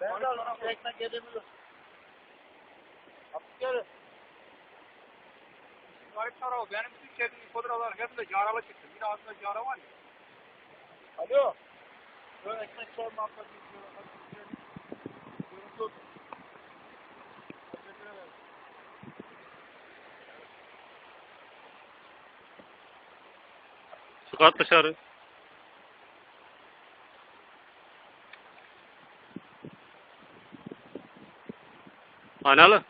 Ben de. Bir ekmek. Artık gel. Garip tarafı benim bütün çektiğim fotoğraflar hepsinde yaralı çıktı. Bir de aslında yara var ya. Alo. Böyle ekmek sorma abla. Görüntü olsun. Teşekkür ederim. Çıkart dışarı. Analı.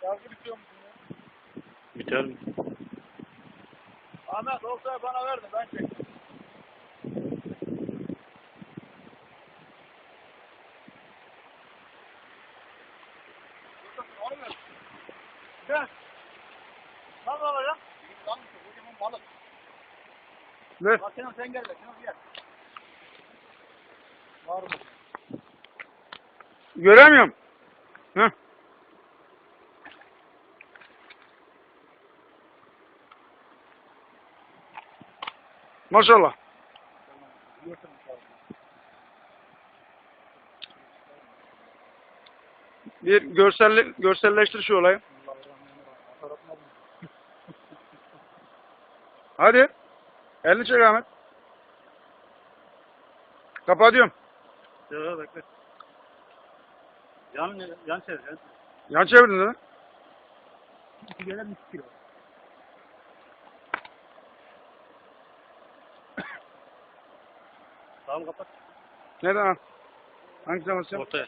Şarkı bitiyor musun ya? Biter mi? Ahmet olsa bana ver de ben çekeyim. Gel. Nasıl alacağım? Lan kocaman balık. Ver. Bak Kenan sen gel de. Kenan gel. Var mı? Göremiyorum. Heh. Maşallah. Bir görselli, görselleştir şu olayı. Hadi. Elini çek Ahmet. Kapatıyorum. Yok bekle. Yan, yan çevir. Yan. Değil mi? İki gelen bir kilo. Tamam kapat. Nereden al? Hangi zaman sen? Ortaya.